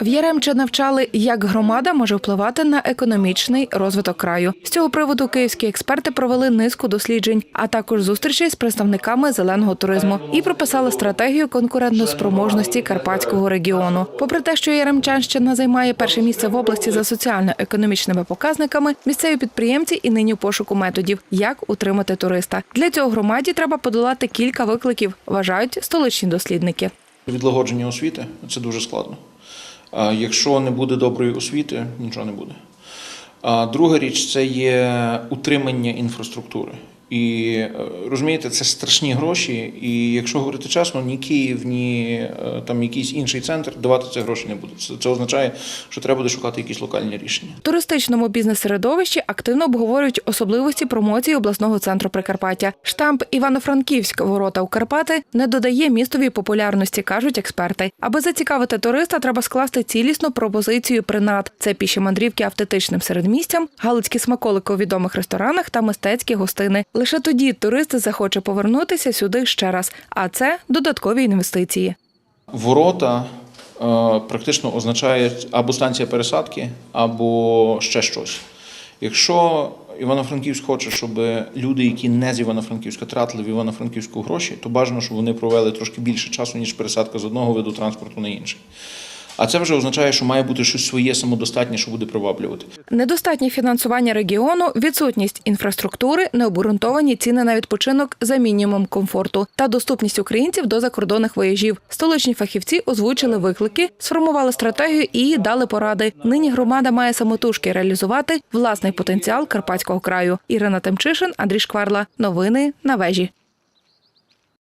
В Яремче навчали, як громада може впливати на економічний розвиток краю. З цього приводу київські експерти провели низку досліджень, а також зустрічей з представниками зеленого туризму і прописали стратегію конкурентоспроможності карпатського регіону. Попри те, що Яремчанщина займає перше місце в області за соціально-економічними показниками, місцеві підприємці і нині пошуку методів, як утримати туриста. Для цього громаді треба подолати кілька викликів, вважають столичні дослідники. Відлагодження освіти це дуже складно. Якщо не буде доброї освіти, нічого не буде. Друга річ це є утримання інфраструктури. І е, розумієте, це страшні гроші. І якщо говорити чесно, ні Київ, ні е, там якийсь інший центр давати ці гроші не буде. Це, це означає, що треба буде шукати якісь локальні рішення. В туристичному бізнес-середовищі активно обговорюють особливості промоції обласного центру Прикарпаття. Штамп Івано-Франківськ ворота у Карпати не додає містові популярності, кажуть експерти. Аби зацікавити туриста, треба скласти цілісну пропозицію принад. Це піші мандрівки автентичним середмістям, галицькі смаколики у відомих ресторанах та мистецькі гостини. Лише тоді турист захоче повернутися сюди ще раз. А це додаткові інвестиції. Ворота е, практично означає або станція пересадки, або ще щось. Якщо Івано-Франківськ хоче, щоб люди, які не з Івано-Франківська, тратили в Івано-Франківську гроші, то бажано, щоб вони провели трошки більше часу, ніж пересадка з одного виду транспорту на інший. А це вже означає, що має бути щось своє самодостатнє, що буде приваблювати. Недостатнє фінансування регіону, відсутність інфраструктури, необґрунтовані ціни на відпочинок за мінімум комфорту та доступність українців до закордонних вояжів. Столичні фахівці озвучили виклики, сформували стратегію і дали поради. Нині громада має самотужки реалізувати власний потенціал карпатського краю. Ірина Темчишин, Андрій Шкварла. Новини на вежі.